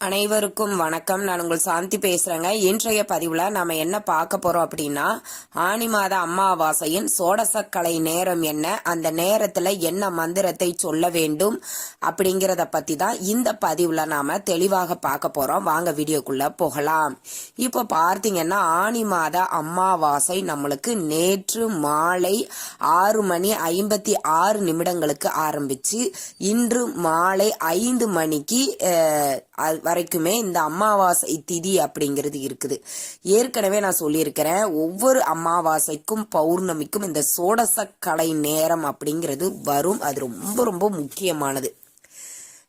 அனைவருக்கும் வணக்கம். நான் உங்கள் சாந்தி பேசுறேங்க. இன்றைய பதிவுல நாம என்ன பார்க்க போறோம் அப்படின்னா ஆனி மாத அமாவாசையின் சோடசக்கலை நேரம் என்ன? அந்த நேரத்துல என்ன மந்திரத்தை சொல்ல வேண்டும்? அப்படிங்கறத பத்தி தான் இந்த பதிவுல நாம தெளிவாக பார்க்க போறோம். வாங்க வீடியோக்குள்ள போகலாம். இப்போ பார்த்தீங்கன்னா ஆனி மாத அமாவாசை நம்மளுக்கு நேற்று மாலை ஆறு மணி ஐம்பத்தி ஆறு நிமிடங்களுக்கு ஆரம்பிச்சு இன்று மாலை ஐந்து மணிக்கு வரைக்குமே இந்த அமாவாசை திதி அப்படிங்கிறது இருக்குது. ஏற்கனவே நான் சொல்லியிருக்கிறேன் ஒவ்வொரு அமாவாசைக்கும் பௌர்ணமிக்கும் இந்த சோடசக்கலை நேரம் அப்படிங்கிறது வரும். அது ரொம்ப ரொம்ப முக்கியமானது.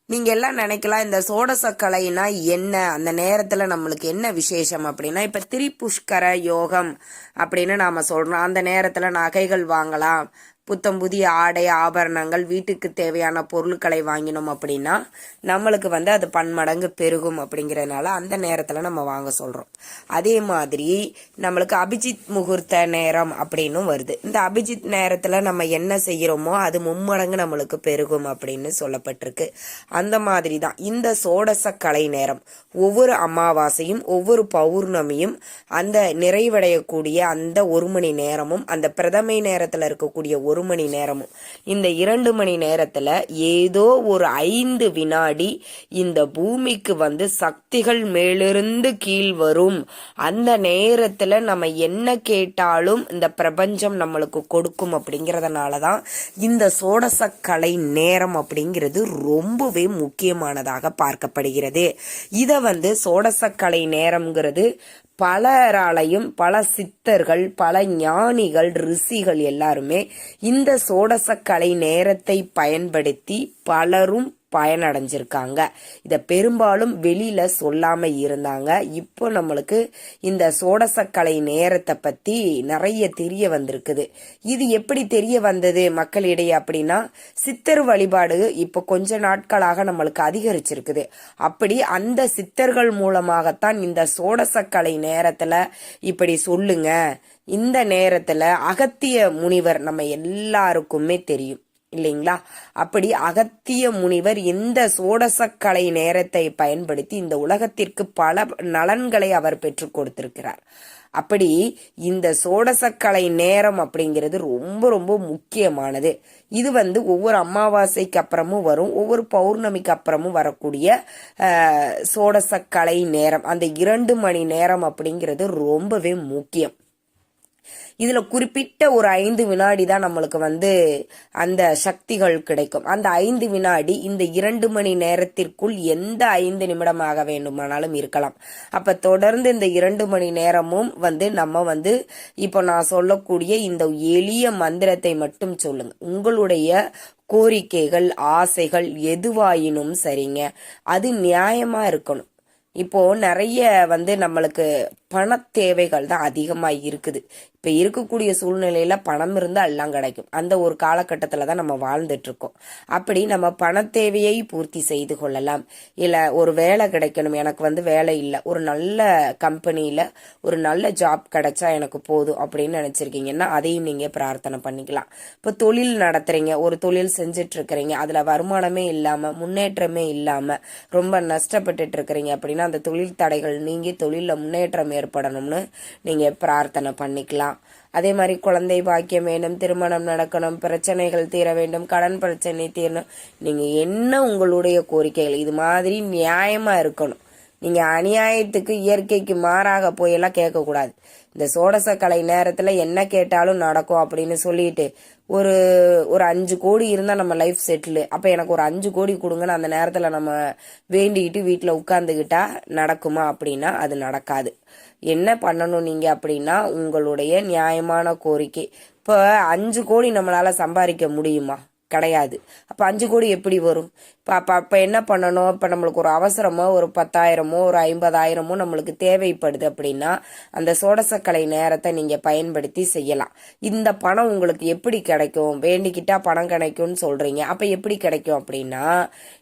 நீங்கள் எல்லாம் நினைக்கலாம் இந்த சோடசக்கலைனா என்ன? அந்த நேரத்தில் நம்மளுக்கு என்ன விசேஷம் அப்படின்னா இப்போ திரிபுஷ்கர யோகம் அப்படின்னு நாம் சொல்கிறோம் அந்த நேரத்தில் நகைகள் வாங்கலாம். புத்தம் புதிய ஆடை ஆபரணங்கள் வீட்டுக்கு தேவையான பொருட்களை வாங்கினோம் அப்படின்னா நம்மளுக்கு வந்து அது பன்மடங்கு பெருகும் அப்படிங்கிறதுனால அந்த நேரத்தில் நம்ம வாங்க சொல்கிறோம் அதே மாதிரி நம்மளுக்கு அபிஜித் முகூர்த்த நேரம் அப்படின்னும் வருது. இந்த அபிஜித் நேரத்தில் நம்ம என்ன செய்கிறோமோ அது மும்மடங்கு நம்மளுக்கு பெருகும் அப்படின்னு சொல்லப்பட்டிருக்கு. அந்த மாதிரி தான் இந்த சோடச கலை நேரம். ஒவ்வொரு அமாவாசையும் ஒவ்வொரு பௌர்ணமியும் அந்த நிறைவடையக்கூடிய அந்த ஒரு மணி நேரமும் அந்த பிரதமை நேரத்தில் இருக்கக்கூடிய ஒரு மணி நேரமும். இந்த இரண்டு மணி நேரத்துல ஏதோ ஒரு ஐந்து வினாடி இந்த பூமிக்கு வந்து சக்திகள் மேலிருந்து கீழ் வரும். அந்த நேரத்துல நம்ம என்ன கேட்டாலும் இந்த பிரபஞ்சம் நம்மளுக்கு கொடுக்கும் அப்படிங்கிறதுனால தான் இந்த சோடசக்கலை நேரம் அப்படிங்கிறது ரொம்பவே முக்கியமானதாக பார்க்கப்படுகிறது. இத வந்து சோடசக்கலை நேரம்ங்கிறது பலராலையும் பல சித்தர்கள் பல ஞானிகள் ரிஷிகள் எல்லாருமே இந்த சோடசக்கலை நேரத்தை பயன்படுத்தி பலரும் பயனடைஞ்சிருக்காங்க. இதை பெரும்பாலும் வெளியில சொல்லாம இருந்தாங்க. இப்போ நம்மளுக்கு இந்த சோடசக்கலை நேரத்தை பத்தி நிறைய தெரிய வந்திருக்குது. இது எப்படி தெரிய வந்தது மக்களிடையே அப்படின்னா சித்தர் வழிபாடு இப்போ கொஞ்ச நாட்களாக நம்மளுக்கு அதிகரிச்சிருக்குது. அப்படி அந்த சித்தர்கள் மூலமாகத்தான் இந்த சோடசக்கலை நேரத்துல இப்படி சொல்லுங்க. இந்த நேரத்துல அகத்திய முனிவர் நம்ம எல்லாருக்குமே தெரியும். இல்லைங்களா? அப்படி அகத்திய முனிவர் இந்த சோடசக்கலை நேரத்தை பயன்படுத்தி இந்த உலகத்திற்கு பல நலன்களை அவர் பெற்றுக் கொடுத்திருக்கிறார். அப்படி இந்த சோடசக்கலை நேரம் அப்படிங்கிறது ரொம்ப ரொம்ப முக்கியமானது. இது வந்து ஒவ்வொரு அமாவாசைக்கு அப்புறமும் வரும் ஒவ்வொரு பௌர்ணமிக்கு அப்புறமும் வரக்கூடிய சோடசக்கலை நேரம். அந்த இரண்டு மணி நேரம் அப்படிங்கிறது ரொம்பவே முக்கியம். இதில் குறிப்பிட்ட ஒரு ஐந்து வினாடி தான் நம்மளுக்கு வந்து அந்த சக்திகள் கிடைக்கும். அந்த ஐந்து வினாடி இந்த இரண்டு மணி நேரத்திற்குள் எந்த ஐந்து நிமிடமாக வேண்டுமானாலும் இருக்கலாம். அப்போ தொடர்ந்து இந்த இரண்டு மணி நேரமும் வந்து நம்ம வந்து இப்போ நான் சொல்லக்கூடிய இந்த எளிய மந்திரத்தை மட்டும் சொல்லுங்க. உங்களுடைய கோரிக்கைகள் ஆசைகள் எதுவாயினும் சரிங்க. அது நியாயமாக இருக்கணும். இப்போ நிறைய வந்து நம்மளுக்கு பண தேவைகள் தான் அதிகமாக இருக்குது. இப்போ இருக்கக்கூடிய சூழ்நிலையில் பணம் இருந்தால் எல்லாம் கிடைக்கும். அந்த ஒரு காலகட்டத்தில் தான் நம்ம வாழ்ந்துட்டுருக்கோம். அப்படி நம்ம பண தேவையை பூர்த்தி செய்து கொள்ளலாம். இல்லை ஒரு வேலை கிடைக்கணும். எனக்கு வந்து வேலை இல்லை. ஒரு நல்ல கம்பெனியில் ஒரு நல்ல ஜாப் கிடைச்சா எனக்கு போதும் அப்படின்னு நினச்சிருக்கீங்கன்னா அதையும் நீங்கள் பிரார்த்தனை பண்ணிக்கலாம். இப்போ தொழில் நடத்துகிறீங்க ஒரு தொழில் செஞ்சிட்ருக்கிறீங்க அதில் வருமானமே இல்லாமல் முன்னேற்றமே இல்லாமல் ரொம்ப நஷ்டப்பட்டுட்டு இருக்கிறீங்க அப்படின்னா அந்த தொழில் தடைகள் நீங்கி தொழிலில் முன்னேற்றம் ஏற்படணும்னு நீங்கள் பிரார்த்தனை பண்ணிக்கலாம். அதே மாதிரி குழந்தை பாக்கியம் வேணும் திருமணம் நடக்கணும் பிரச்சனைகள் தீர வேண்டும் கடன் பிரச்சனை தீரணும். நீங்கள் என்ன உங்களுடைய கோரிக்கைகள்? இது மாதிரி நியாயமாக இருக்கணும். நீங்கள் அநியாயத்துக்கு இயற்கைக்கு மாறாக போயெல்லாம் கேட்கக்கூடாது. இந்த சோடச கலை நேரத்தில் என்ன கேட்டாலும் நடக்கும் அப்படின்னு சொல்லிட்டு ஒரு ஒரு அஞ்சு கோடி இருந்தால் நம்ம லைஃப் செட்டில். அப்போ எனக்கு ஒரு அஞ்சு கோடி கொடுங்கன்னு அந்த நேரத்தில் நம்ம வேண்டிக்கிட்டு வீட்டில் உட்காந்துக்கிட்டா நடக்குமா அப்படின்னா அது நடக்காது. என்ன பண்ணணும் நீங்கள் அப்படின்னா உங்களுடைய நியாயமான கோரிக்கை. இப்போ அஞ்சு கோடி நம்மளால் சம்பாதிக்க முடியுமா? கிடையாது. அப்போ அஞ்சு கோடி எப்படி வரும்? இப்போ அப்போ அப்போ என்ன பண்ணணும்? இப்போ நம்மளுக்கு ஒரு அவசரமோ ஒரு பத்தாயிரமோ ஒரு ஐம்பதாயிரமோ நம்மளுக்கு தேவைப்படுது அப்படின்னா அந்த சோடசக்கலை நேரத்தை நீங்கள் பயன்படுத்தி செய்யலாம். இந்த பணம் உங்களுக்கு எப்படி கிடைக்கும்? வேண்டிக்கிட்டா பணம் கிடைக்கும்னு சொல்கிறீங்க அப்போ எப்படி கிடைக்கும் அப்படின்னா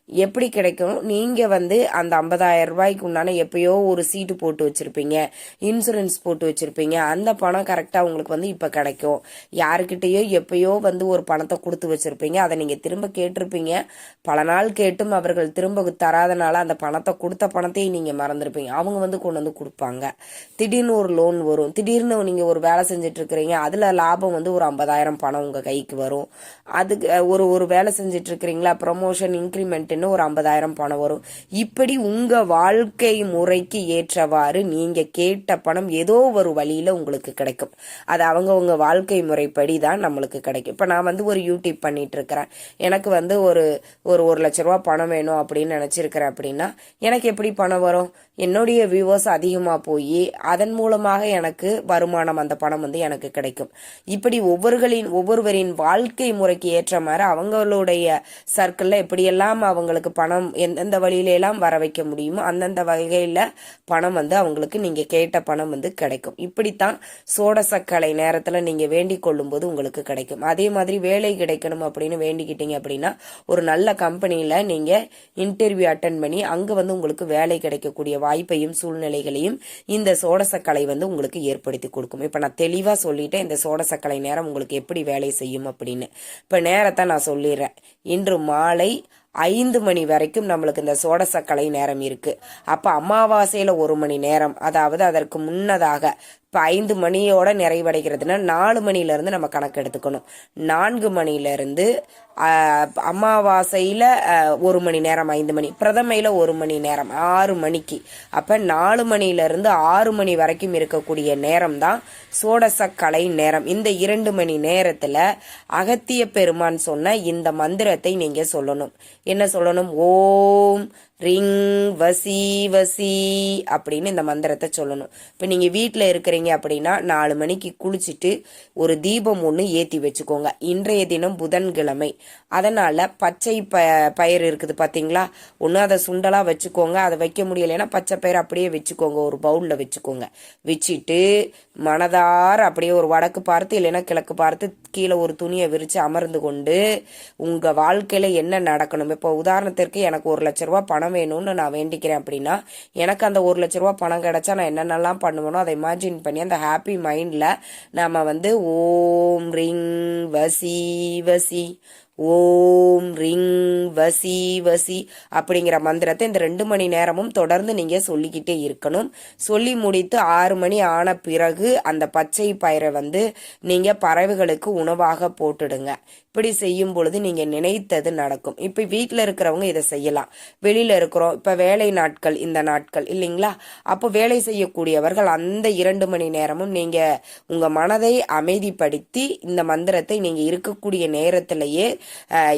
எப்படி கிடைக்கும் நீங்க வந்து அந்த ஐம்பதாயிரம் ரூபாய்க்கு உண்டான எப்பயோ ஒரு சீட்டு போட்டு வச்சிருப்பீங்க. இன்சூரன்ஸ் போட்டு வச்சிருப்பீங்க. அந்த பணம் கரெக்டா உங்களுக்கு வந்து இப்ப கிடைக்கும். யாருக்கிட்டயோ எப்பயோ வந்து ஒரு பணத்தை கொடுத்து வச்சிருப்பீங்க. அதை நீங்க திரும்ப கேட்டிருப்பீங்க. பல நாள் கேட்டும் அவர்கள் திரும்ப தராதனால அந்த பணத்தை கொடுத்த பணத்தையும் நீங்க மறந்துருப்பீங்க. அவங்க வந்து கொண்டு வந்து கொடுப்பாங்க. திடீர்னு ஒரு லோன் வரும். திடீர்னு நீங்க ஒரு வேலை செஞ்சுட்டு இருக்கிறீங்க அதுல லாபம் வந்து ஒரு ஐம்பதாயிரம் பணம் உங்க கைக்கு வரும். அதுக்கு ஒரு ஒரு வேலை செஞ்சுட்டு இருக்கிறீங்களா ப்ரொமோஷன் இன்க்ரிமெண்ட்னு ஒரு ஐம்பதாயிரம் பணம் வரும். இப்படி உங்க வாழ்க்கை முறைக்கு ஏற்றவாறு நீங்க கேட்ட பணம் ஏதோ ஒரு வழியில உங்களுக்கு கிடைக்கும். அது அவங்கவங்க வாழ்க்கை முறைப்படி தான் நம்மளுக்கு கிடைக்கும். இப்ப நான் வந்து ஒரு யூடியூப் பண்ணிட்டு இருக்கிறேன். எனக்கு வந்து ஒரு ஒரு ஒரு லட்ச ரூபா பணம் வேணும் அப்படின்னு நினைச்சிருக்கிறேன் அப்படின்னா எனக்கு எப்படி பணம் வரும்? என்னுடைய வியூவர்ஸ் அதிகமாக போய் அதன் மூலமாக எனக்கு வருமானம் அந்த பணம் வந்து எனக்கு கிடைக்கும். இப்படி ஒவ்வொருகளின் ஒவ்வொருவரின் வாழ்க்கை முறைக்கு ஏற்ற மாதிரி அவங்களுடைய சர்க்கிளில் எப்படியெல்லாம் அவங்க அவங்களுக்கு பணம் எந்தெந்த வழியில எல்லாம் வர வைக்க முடியுமோ அந்தந்த வகையில் பணம் வந்து அவங்களுக்கு நீங்கள் கேட்ட பணம் வந்து கிடைக்கும். இப்படித்தான் சோடசக்கலை நேரத்தில் நீங்கள் வேண்டிக் கொள்ளும்போது உங்களுக்கு கிடைக்கும். அதே மாதிரி வேலை கிடைக்கணும் அப்படின்னு வேண்டிக்கிட்டீங்க அப்படின்னா ஒரு நல்ல கம்பெனியில் நீங்கள் இன்டர்வியூ அட்டன் பண்ணி அங்கே வந்து உங்களுக்கு வேலை கிடைக்கக்கூடிய வாய்ப்பையும் சூழ்நிலைகளையும் இந்த சோடசக்கலை வந்து உங்களுக்கு ஏற்படுத்தி கொடுக்கும். இப்போ நான் தெளிவாக சொல்லிட்டேன் இந்த சோடசக்கலை நேரம் உங்களுக்கு எப்படி வேலை செய்யும் அப்படின்னு. இப்போ நேரத்தை நான் சொல்லிடுறேன். இன்று மாலை ஐந்து மணி வரைக்கும் நம்மளுக்கு இந்த சோடசக்கலை நேரம் இருக்கு. அப்ப அமாவாசையில ஒரு மணி நேரம். அதாவது அதற்கு முன்னதாக இப்போ ஐந்து மணியோட நிறைவடைகிறதுனா நாலு மணிலேருந்து நம்ம கணக்கு எடுத்துக்கணும். நான்கு மணிலேருந்து அமாவாசையில் ஒரு மணி நேரம் ஐந்து மணி பிரதமையில் ஒரு மணி நேரம் ஆறு மணிக்கு. அப்போ நாலு மணிலேருந்து ஆறு மணி வரைக்கும் இருக்கக்கூடிய நேரம் தான் சோடசக்கலை நேரம். இந்த இரண்டு மணி நேரத்தில் அகத்திய பெருமான் சொன்ன இந்த மந்திரத்தை நீங்கள் சொல்லணும். என்ன சொல்லணும்? ஓம் ரிங் வசி வசி அப்படின்னு இந்த மந்திரத்தை சொல்லணும். இப்போ நீங்கள் வீட்டில் இருக்கிற போகிறீங்க அப்படின்னா நாலு மணிக்கு குளிச்சுட்டு ஒரு தீபம் ஒன்று ஏற்றி வச்சுக்கோங்க. இன்றைய தினம் புதன்கிழமை. அதனால் பச்சை ப பயிர் இருக்குது பார்த்தீங்களா ஒன்று அதை சுண்டலாக வச்சுக்கோங்க. அதை வைக்க முடியலைன்னா பச்சை பயிர் அப்படியே வச்சுக்கோங்க. ஒரு பவுலில் வச்சுக்கோங்க. வச்சுட்டு மனதார அப்படியே ஒரு வடக்கு பார்த்து இல்லைன்னா கிழக்கு பார்த்து கீழே ஒரு துணியை விரித்து அமர்ந்து கொண்டு உங்கள் வாழ்க்கையில் என்ன நடக்கணும்? இப்போ உதாரணத்திற்கு எனக்கு ஒரு லட்ச ரூபா பணம் வேணும்னு நான் வேண்டிக்கிறேன் அப்படின்னா எனக்கு அந்த ஒரு லட்ச ரூபா பணம் கிடைச்சா நான் என்னென்னலாம் பண்ணுவேனோ அதை இமேஜின் பண்ணி அந்த ஹாப்பி மைண்டில் நம்ம வந்து ஓம் ரிங் வசி வசி ஓம் ரிங் வசி வசி அப்படிங்கிற மந்திரத்தை இந்த ரெண்டு மணி நேரமும் தொடர்ந்து நீங்க சொல்லிக்கிட்டே இருக்கணும். சொல்லி முடித்து ஆறு மணி ஆன பிறகு அந்த பச்சை பயிரை வந்து நீங்க பறவைகளுக்கு உணவாக போட்டுடுங்க. இப்படி செய்யும் பொழுது நீங்க நினைத்தது நடக்கும். இப்ப வீட்டில் இருக்கிறவங்க இதை செய்யலாம். வெளியில இருக்கிறோம். இப்ப வேலை நாட்கள் இந்த நாட்கள் இல்லைங்களா? அப்போ வேலை செய்யக்கூடியவர்கள் அந்த இரண்டு மணி நேரமும் நீங்க உங்க மனதை அமைதிப்படுத்தி இந்த மந்திரத்தை நீங்க இருக்கக்கூடிய நேரத்திலேயே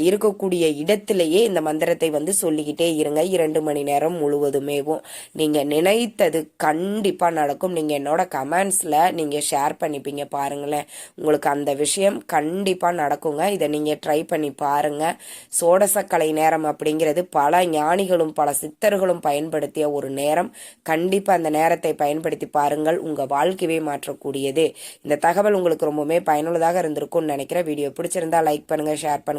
இருக்கக்கூடிய இடத்திலேயே இந்த மந்திரத்தை வந்து சொல்லிக்கிட்டே இருங்க. இரண்டு மணி நேரம் முழுவதுமேவும் நீங்கள் நினைத்தது கண்டிப்பாக நடக்கும். நீங்கள் என்னோட கமெண்ட்ஸில் நீங்கள் ஷேர் பண்ணிப்பீங்க பாருங்களேன். உங்களுக்கு அந்த விஷயம் கண்டிப்பாக நடக்குங்க. இதை நீங்கள் ட்ரை பண்ணி பாருங்கள் சோடசக்கலை நேரம் அப்படிங்கிறது பல ஞானிகளும் பல சித்தர்களும் பயன்படுத்திய ஒரு நேரம். கண்டிப்பாக அந்த நேரத்தை பயன்படுத்தி பாருங்கள். உங்கள் வாழ்க்கையை மாற்றக்கூடியது. இந்த தகவல் உங்களுக்கு ரொம்பவுமே பயனுள்ளதாக இருந்திருக்கும்னு நினைக்கிறேன். வீடியோ பிடிச்சிருந்தா லைக் பண்ணுங்கள் ஷேர் பண்ணுங்கள்